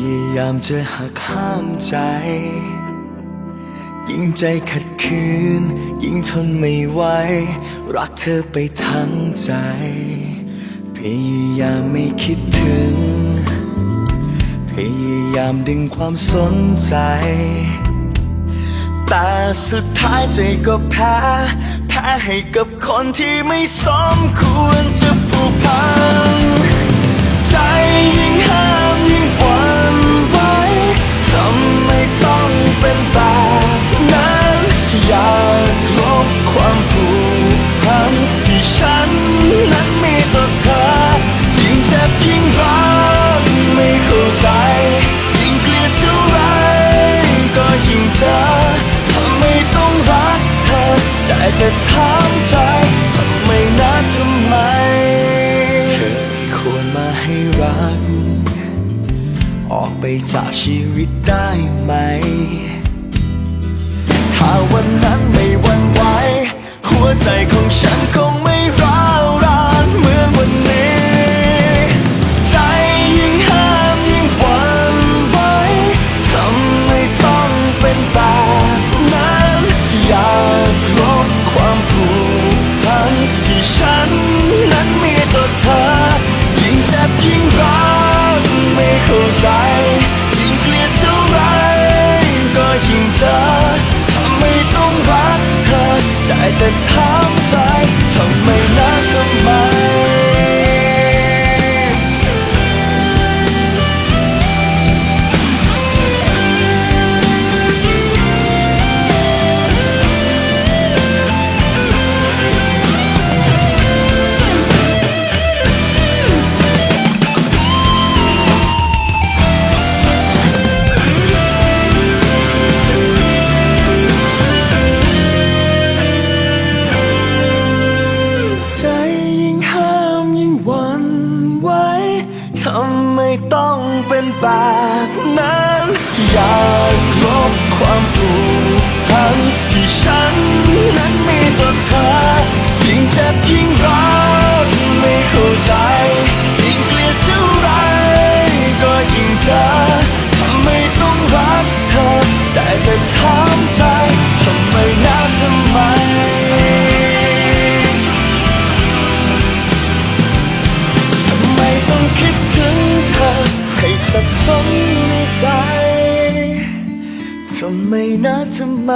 พยายามจะหักห้ามใจ ยิ่งใจขัดขืน ยิ่งทนไม่ไหว รักเธอไปทั้งใจ พยายามไม่คิดถึง พยายามดึงความสนใจ แต่สุดท้ายใจก็แพ้ แพ้ให้กับคนที่ไม่สมควรจะผูกพัน ใจ จากชีวิตได้ไหม ถ้าวันนั้นไม่วันไหว หัวใจของฉัน the time by ก็ไม่น่าทำไม